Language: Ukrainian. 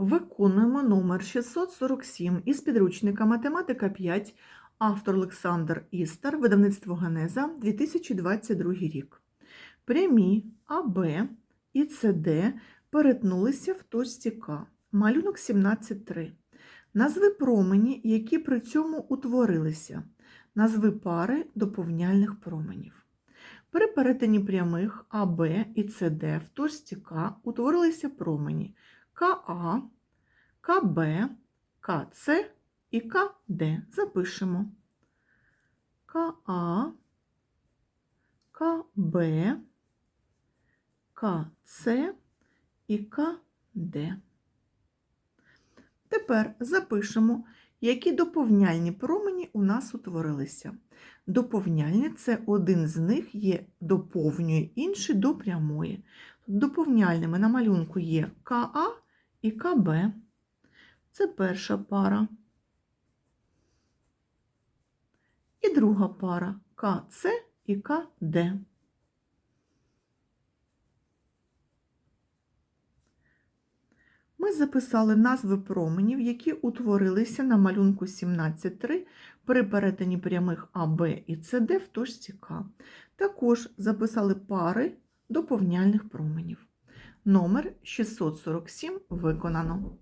Виконуємо номер 647 із підручника Математика 5, автор Олександр Істер, видавництво Генеза, 2022 рік. Прямі АБ і СД перетнулися в точці К. Малюнок 17.3. Назви промені, які при цьому утворилися. Назви пари доповняльних променів. При перетині прямих АБ і СД в точці К утворилися промені КА, КБ, КЦ і КД. Запишемо. КА, КБ, КЦ і КД. Тепер запишемо, які доповняльні промені у нас утворилися. Доповняльні це один з них є доповнює інший до прямої. Доповняльними на малюнку є КА і КБ. Це перша пара. І друга пара КЦ і КД. Ми записали назви променів, які утворилися на малюнку 17.3 при перетині прямих АБ і СД в точці К. Також записали пари доповняльних променів. Номер 647 виконано.